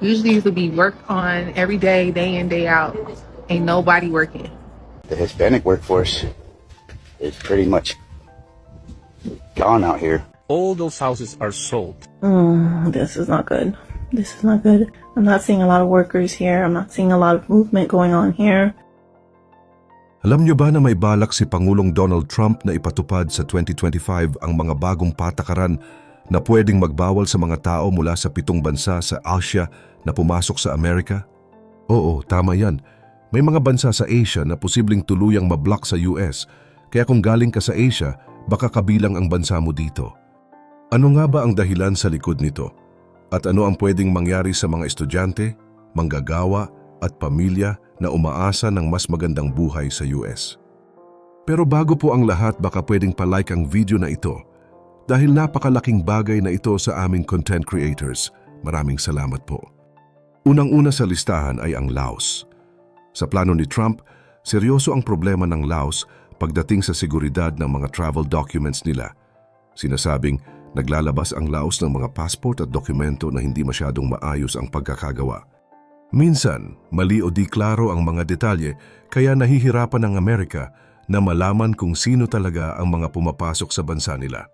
Usually it would be worked on every day, day in, day out. Ain't nobody working. The Hispanic workforce is pretty much gone out here. All those houses are sold. Mm, this is not good. This is not good. I'm not seeing a lot of workers here. I'm not seeing a lot of movement going on here. Alam niyo ba na may balak si Pangulong Donald Trump na ipatupad sa 2025 ang mga bagong patakaran na pwedeng magbawal sa mga tao mula sa pitong bansa sa Asia na pumasok sa Amerika? Oo, tama yan. May mga bansa sa Asia na posibleng tuluyang mablock sa US, kaya kung galing ka sa Asia, baka kabilang ang bansa mo dito. Ano nga ba ang dahilan sa likod nito? At ano ang pwedeng mangyari sa mga estudyante, manggagawa at pamilya na umaasa ng mas magandang buhay sa US? Pero bago po ang lahat baka pwedeng palike ang video na ito dahil napakalaking bagay na ito sa aming content creators. Maraming salamat po. Unang-una sa listahan ay ang Laos. Sa plano ni Trump, seryoso ang problema ng Laos pagdating sa seguridad ng mga travel documents nila. Sinasabing naglalabas ang Laos ng mga passport at dokumento na hindi masyadong maayos ang pagkakagawa. Minsan, mali o di klaro ang mga detalye kaya nahihirapan ang Amerika na malaman kung sino talaga ang mga pumapasok sa bansa nila.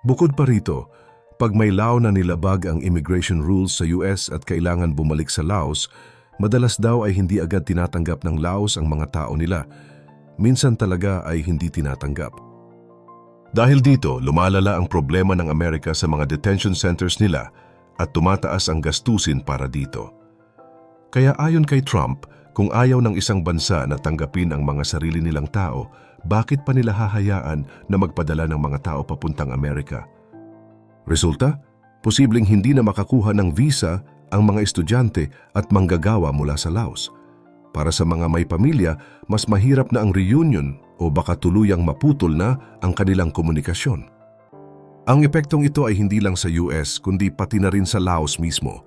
Bukod pa rito, pag may law na nilabag ang immigration rules sa US at kailangan bumalik sa Laos, madalas daw ay hindi agad tinatanggap ng Laos ang mga tao nila. Minsan talaga ay hindi tinatanggap. Dahil dito, lumalala ang problema ng Amerika sa mga detention centers nila at tumataas ang gastusin para dito. Kaya ayon kay Trump, kung ayaw ng isang bansa na tanggapin ang mga sarili nilang tao, bakit pa nila hahayaan na magpadala ng mga tao papuntang Amerika? Resulta, posibleng hindi na makakuha ng visa ang mga estudyante at manggagawa mula sa Laos. Para sa mga may pamilya, mas mahirap na ang reunion o baka tuluyang maputol na ang kanilang komunikasyon. Ang epektong ito ay hindi lang sa US kundi pati na rin sa Laos mismo.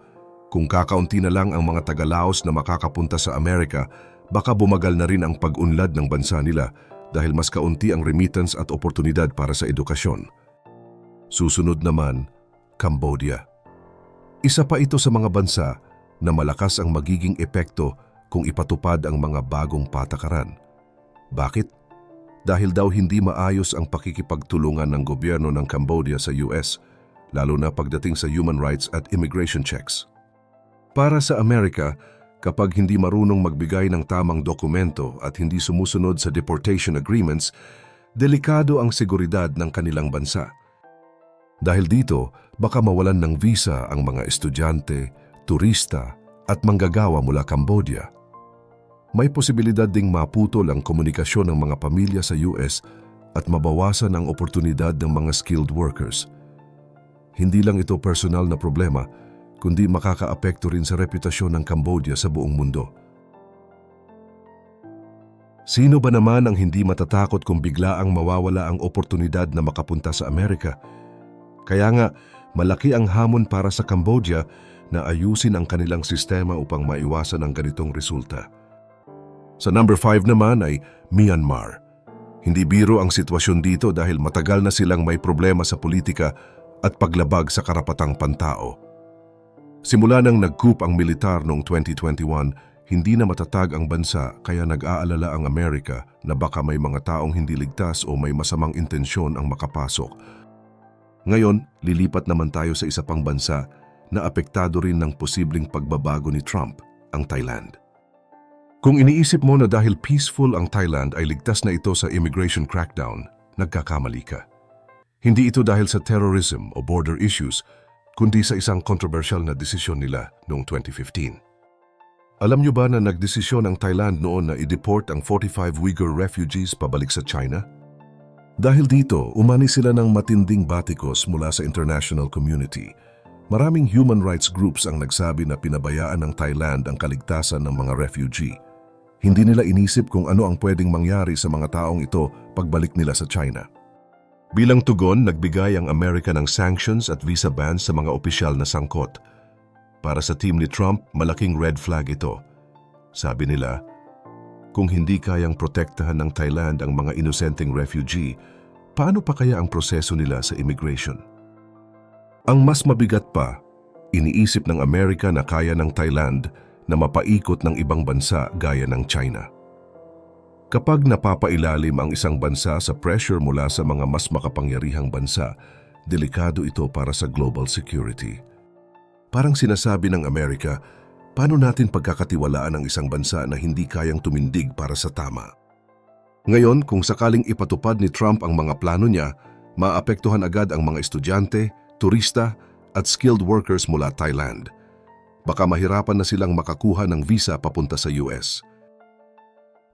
Kung kakaunti na lang ang mga taga-Laos na makakapunta sa Amerika, baka bumagal na rin ang pag-unlad ng bansa nila dahil mas kaunti ang remittance at oportunidad para sa edukasyon. Susunod naman, Cambodia. Isa pa ito sa mga bansa na malakas ang magiging epekto kung ipatupad ang mga bagong patakaran. Bakit? Dahil daw hindi maayos ang pakikipagtulungan ng gobyerno ng Cambodia sa US, lalo na pagdating sa human rights at immigration checks. Para sa Amerika, kapag hindi marunong magbigay ng tamang dokumento at hindi sumusunod sa deportation agreements, delikado ang seguridad ng kanilang bansa. Dahil dito, baka mawalan ng visa ang mga estudyante, turista at manggagawa mula Cambodia. May posibilidad ding maputol ang komunikasyon ng mga pamilya sa US at mabawasan ang oportunidad ng mga skilled workers. Hindi lang ito personal na problema, kundi makakaapekto rin sa reputasyon ng Cambodia sa buong mundo. Sino ba naman ang hindi matatakot kung bigla ang mawawala ang oportunidad na makapunta sa Amerika? Kaya nga, malaki ang hamon para sa Cambodia na ayusin ang kanilang sistema upang maiwasan ang ganitong resulta. Sa number 5 naman ay Myanmar. Hindi biro ang sitwasyon dito dahil matagal na silang may problema sa politika at paglabag sa karapatang pantao. Simula nang nag-coup ang militar noong 2021, hindi na matatag ang bansa kaya nag-aalala ang Amerika na baka may mga taong hindi ligtas o may masamang intensyon ang makapasok. Ngayon, lilipat naman tayo sa isa pang bansa na apektado rin ng posibleng pagbabago ni Trump, ang Thailand. Kung iniisip mo na dahil peaceful ang Thailand ay ligtas na ito sa immigration crackdown, nagkakamali ka. Hindi ito dahil sa terrorism o border issues, kundi sa isang controversial na desisyon nila noong 2015. Alam niyo ba na nagdesisyon ang Thailand noon na i-deport ang 45 Uyghur refugees pabalik sa China? Dahil dito, umani sila ng matinding batikos mula sa international community. Maraming human rights groups ang nagsabi na pinabayaan ng Thailand ang kaligtasan ng mga refugee. Hindi nila inisip kung ano ang pwedeng mangyari sa mga taong ito pagbalik nila sa China. Bilang tugon, nagbigay ang Amerika ng sanctions at visa bans sa mga opisyal na sangkot. Para sa team ni Trump, malaking red flag ito. Sabi nila, kung hindi kayang protektahan ng Thailand ang mga inosenteng refugee, paano pa kaya ang proseso nila sa immigration? Ang mas mabigat pa, iniisip ng Amerika na kaya ng Thailand na mapaikot ng ibang bansa gaya ng China. Kapag napapailalim ang isang bansa sa pressure mula sa mga mas makapangyarihang bansa, delikado ito para sa global security. Parang sinasabi ng Amerika, paano natin pagkakatiwalaan ang isang bansa na hindi kayang tumindig para sa tama? Ngayon, kung sakaling ipatupad ni Trump ang mga plano niya, maapektuhan agad ang mga estudyante, turista at skilled workers mula Thailand. Baka mahirapan na silang makakuha ng visa papunta sa US.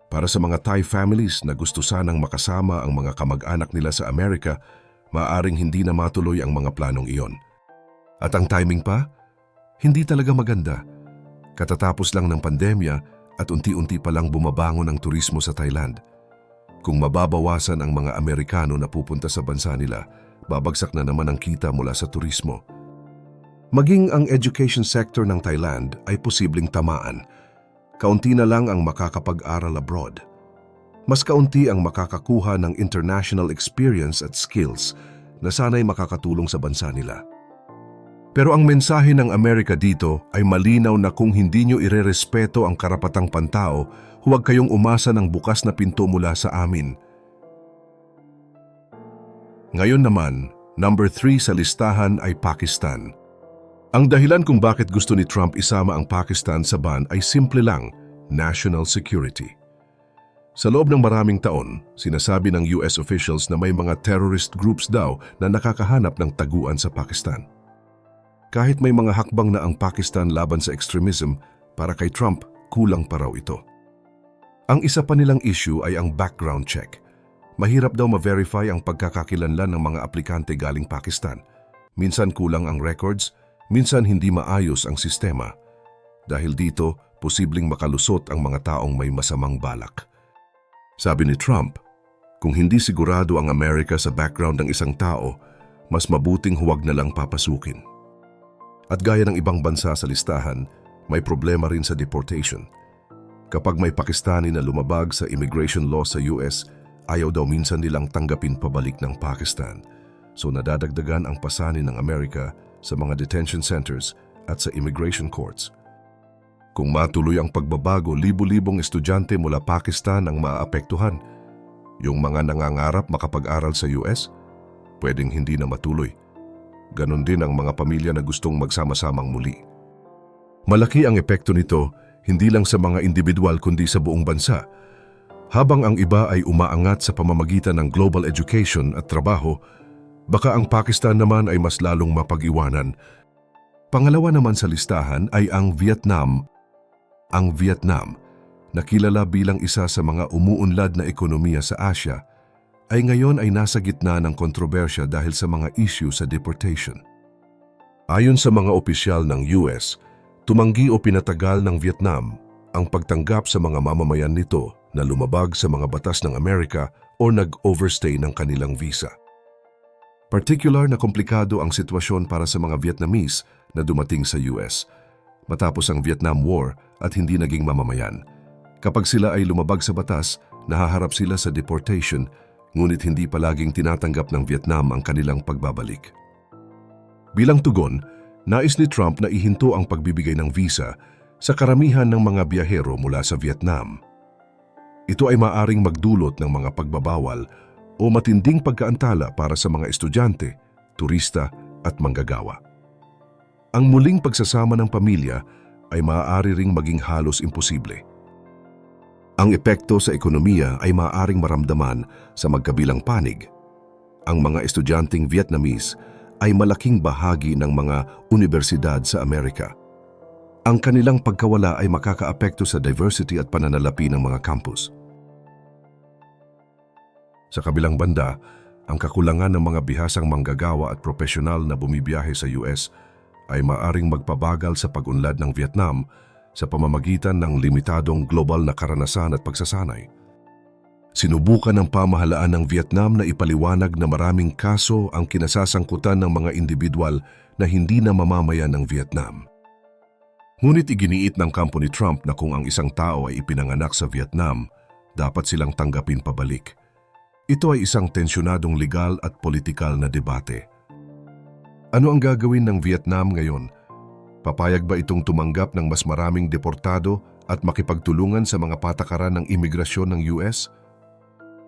Para sa mga Thai families na gusto sanang makasama ang mga kamag-anak nila sa Amerika, maaring hindi na matuloy ang mga planong iyon. At ang timing pa? Hindi talaga maganda. Katatapos lang ng pandemya at unti-unti pa lang bumabangon ang turismo sa Thailand. Kung mababawasan ang mga Amerikano na pupunta sa bansa nila, babagsak na naman ang kita mula sa turismo. Maging ang education sector ng Thailand ay posibleng tamaan. Kaunti na lang ang makakapag-aral abroad. Mas kaunti ang makakakuha ng international experience at skills na sana'y makakatulong sa bansa nila. Pero ang mensahe ng Amerika dito ay malinaw na kung hindi nyo irerespeto ang karapatang pantao, huwag kayong umasa ng bukas na pinto mula sa amin. Ngayon naman, number 3 sa listahan ay Pakistan. Ang dahilan kung bakit gusto ni Trump isama ang Pakistan sa ban ay simple lang, national security. Sa loob ng maraming taon, sinasabi ng US officials na may mga terrorist groups daw na nakakahanap ng taguan sa Pakistan. Kahit may mga hakbang na ang Pakistan laban sa extremism, para kay Trump, kulang pa raw ito. Ang isa pa nilang issue ay ang background check. Mahirap daw ma-verify ang pagkakakilanlan ng mga aplikante galing Pakistan. Minsan kulang ang records, minsan hindi maayos ang sistema. Dahil dito, posibleng makalusot ang mga taong may masamang balak. Sabi ni Trump, kung hindi sigurado ang Amerika sa background ng isang tao, mas mabuting huwag na lang papasukin. At gaya ng ibang bansa sa listahan, may problema rin sa deportation. Kapag may Pakistani na lumabag sa immigration law sa US, ayaw daw minsan nilang tanggapin pabalik ng Pakistan. So nadadagdagan ang pasanin ng Amerika sa mga detention centers at sa immigration courts. Kung matuloy ang pagbabago, libu-libong estudyante mula Pakistan ang maapektuhan. Yung mga nangangarap makapag-aral sa US, pwedeng hindi na matuloy. Ganon din ang mga pamilya na gustong magsama-samang muli. Malaki ang epekto nito hindi lang sa mga individual kundi sa buong bansa. Habang ang iba ay umaangat sa pamamagitan ng global education at trabaho, baka ang Pakistan naman ay mas lalong mapag-iwanan. Pangalawa naman sa listahan ay ang Vietnam. Ang Vietnam, na kilala bilang isa sa mga umuunlad na ekonomiya sa Asia, ay ngayon ay nasa gitna ng kontrobersya dahil sa mga issue sa deportation. Ayon sa mga opisyal ng US, tumanggi o pinatagal ng Vietnam ang pagtanggap sa mga mamamayan nito na lumabag sa mga batas ng Amerika o nag-overstay ng kanilang visa. Particular na komplikado ang sitwasyon para sa mga Vietnamese na dumating sa US matapos ang Vietnam War at hindi naging mamamayan. Kapag sila ay lumabag sa batas, nahaharap sila sa deportation ngunit hindi palaging tinatanggap ng Vietnam ang kanilang pagbabalik. Bilang tugon, nais ni Trump na ihinto ang pagbibigay ng visa sa karamihan ng mga biyahero mula sa Vietnam. Ito ay maaring magdulot ng mga pagbabawal o matinding pagkaantala para sa mga estudyante, turista at manggagawa. Ang muling pagsasama ng pamilya ay maaari ring maging halos imposible. Ang epekto sa ekonomiya ay maaaring maramdaman sa magkabilang panig. Ang mga estudyanteng Vietnamese ay malaking bahagi ng mga universidad sa Amerika. Ang kanilang pagkawala ay makakaapekto sa diversity at pananalapi ng mga campus. Sa kabilang banda, ang kakulangan ng mga bihasang manggagawa at profesional na bumibiyahe sa US ay maaring magpabagal sa pag-unlad ng Vietnam sa pamamagitan ng limitadong global na karanasan at pagsasanay. Sinubukan ng pamahalaan ng Vietnam na ipaliwanag na maraming kaso ang kinasasangkutan ng mga individual na hindi na mamamayan ng Vietnam. Ngunit iginiit ng kampo ni Trump na kung ang isang tao ay ipinanganak sa Vietnam, dapat silang tanggapin pabalik. Ito ay isang tensyonadong legal at politikal na debate. Ano ang gagawin ng Vietnam ngayon? Papayag ba itong tumanggap ng mas maraming deportado at makipagtulungan sa mga patakaran ng imigrasyon ng US?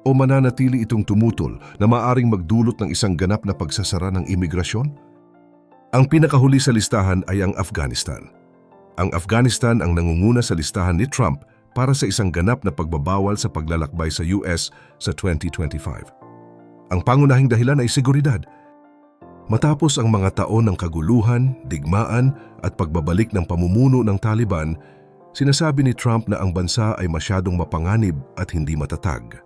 O mananatili itong tumutol na maaring magdulot ng isang ganap na pagsasara ng imigrasyon? Ang pinakahuli sa listahan ay ang Afghanistan. Ang Afghanistan ang nangunguna sa listahan ni Trump para sa isang ganap na pagbabawal sa paglalakbay sa US sa 2025. Ang pangunahing dahilan ay seguridad. Matapos ang mga taon ng kaguluhan, digmaan at pagbabalik ng pamumuno ng Taliban, sinasabi ni Trump na ang bansa ay masyadong mapanganib at hindi matatag.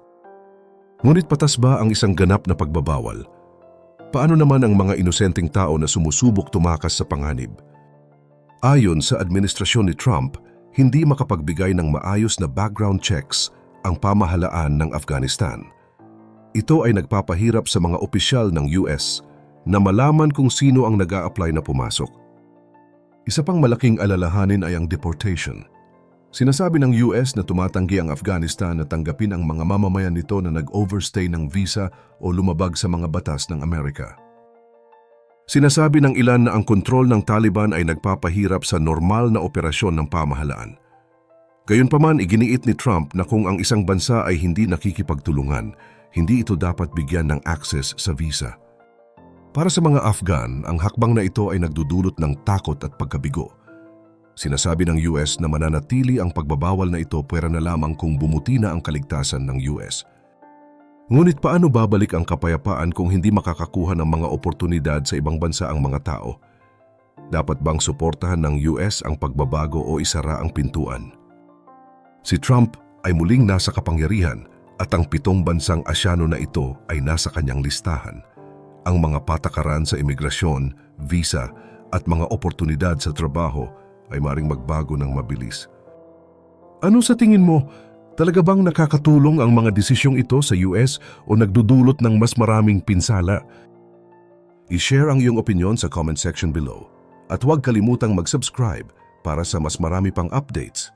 Ngunit patas ba ang isang ganap na pagbabawal? Paano naman ang mga inosenteng tao na sumusubok tumakas sa panganib? Ayon sa administrasyon ni Trump, hindi makapagbigay ng maayos na background checks ang pamahalaan ng Afghanistan. Ito ay nagpapahirap sa mga opisyal ng US na malaman kung sino ang nag apply na pumasok. Isa pang malaking alalahanin ay ang deportation. Sinasabi ng US na tumatanggi ang Afghanistan na tanggapin ang mga mamamayan nito na nag-overstay ng visa o lumabag sa mga batas ng Amerika. Sinasabi ng ilan na ang kontrol ng Taliban ay nagpapahirap sa normal na operasyon ng pamahalaan. Gayunpaman, iginiit ni Trump na kung ang isang bansa ay hindi nakikipagtulungan, hindi ito dapat bigyan ng access sa visa. Para sa mga Afghan, ang hakbang na ito ay nagdudulot ng takot at pagkabigo. Sinasabi ng US na mananatili ang pagbabawal na ito pwera na lamang kung bumuti na ang kaligtasan ng US. Ngunit paano babalik ang kapayapaan kung hindi makakakuha ng mga oportunidad sa ibang bansa ang mga tao? Dapat bang suportahan ng US ang pagbabago o isara ang pintuan? Si Trump ay muling nasa kapangyarihan at ang pitong bansang asyano na ito ay nasa kanyang listahan. Ang mga patakaran sa imigrasyon, visa at mga oportunidad sa trabaho ay maring magbago ng mabilis. Ano sa tingin mo? Talaga bang nakakatulong ang mga desisyong ito sa US o nagdudulot ng mas maraming pinsala? I-share ang iyong opinion sa comment section below at huwag kalimutang mag-subscribe para sa mas marami pang updates